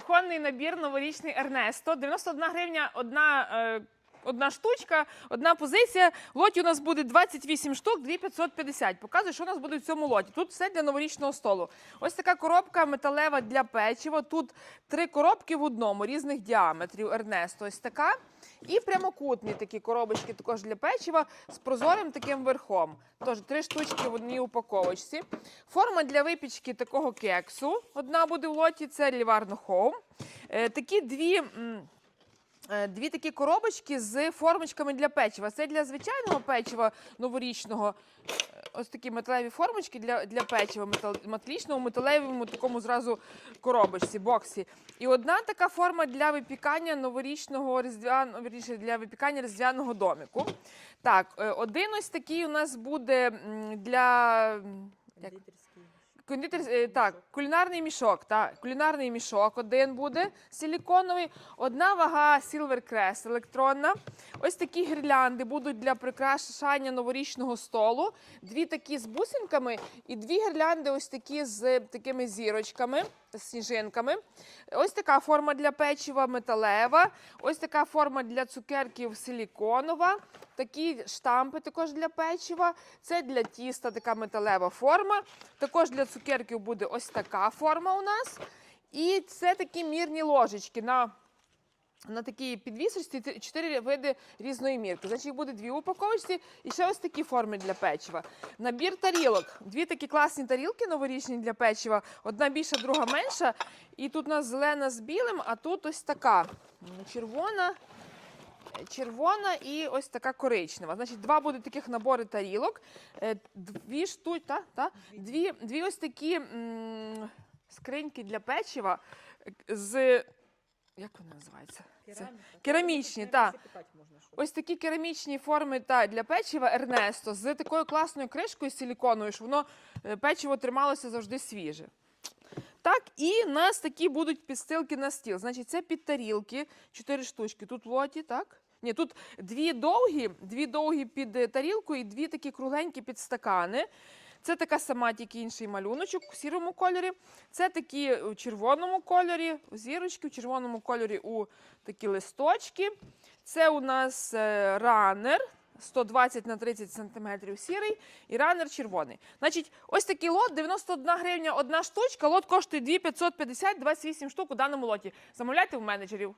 кухонний набір новорічний Ернесто. 91 гривня одна. Е, Одна штучка, одна позиція. Лоті у нас буде 28 штук, 2550. Показую, що у нас буде в цьому лоті. Тут все для новорічного столу. Ось така коробка металева для печива. Тут три коробки в одному різних діаметрів. Ернесто. Ось така. І прямокутні такі коробочки також для печива з прозорим таким верхом. Тож три штучки в одній упаковочці. Форма для випічки такого кексу. Одна буде в лоті, це Ліварно Хоум. Е, такі дві. Е, Дві такі коробочки з формочками для печива. Це для звичайного печива новорічного. Е, Ось такі металеві формочки для, для печива, метал, металічного, металевому такому зразу коробочці, боксі. І одна така форма для випікання новорічного різдвяного, для випікання різдвяного домику. Так, е, один ось такий у нас буде для. Як? Кондитер, е, так, кулінарний мішок, так, кулінарний мішок один буде силіконовий, одна вага Silvercrest електронна. Ось такі гірлянди будуть для прикрашання новорічного столу. Дві такі з бусинками і дві гірлянди ось такі з такими зірочками, з сніжинками. Ось така форма для печива металева. Ось така форма для цукерків силіконова. Такі штампи також для печива. Це для тіста така металева форма. Також для цукерків буде ось така форма у нас. І це такі мірні ложечки на, на такій підвісочці. Чотири види різної мірки. Значить, їх буде дві упаковочці і ще ось такі форми для печива. Набір тарілок. Дві такі класні тарілки новорічні для печива. Одна більша, друга менша. І тут у нас зелена з білим, а тут ось така червона червона і ось така коричнева. Значить, два будуть таких набори тарілок. Е, Дві штуки, та, та, дві, дві ось такі м, скриньки для печива з. Як вони називаються? Це керамічні, так. Ось такі керамічні форми та, для печива Ернесто з такою класною кришкою силіконовою, що воно е, печиво трималося завжди свіже. Так, і у нас такі будуть підстилки на стіл. Значить, це під тарілки, чотири штучки. Тут лоті, так? Ні, тут дві довгі, дві довгі під е, тарілку і дві такі кругленькі під стакани. Це така сама, тільки інший малюночок у сірому кольорі. Це такі у червоному кольорі, зірочки, у червоному кольорі у такі листочки. Це у нас е, ранер. 120 на 30 сантиметрів сірий і ранер червоний. Значить, ось такий лот, 91 гривня одна штучка. Лот коштує 2550, 28 штук у даному лоті. Замовляйте в менеджерів.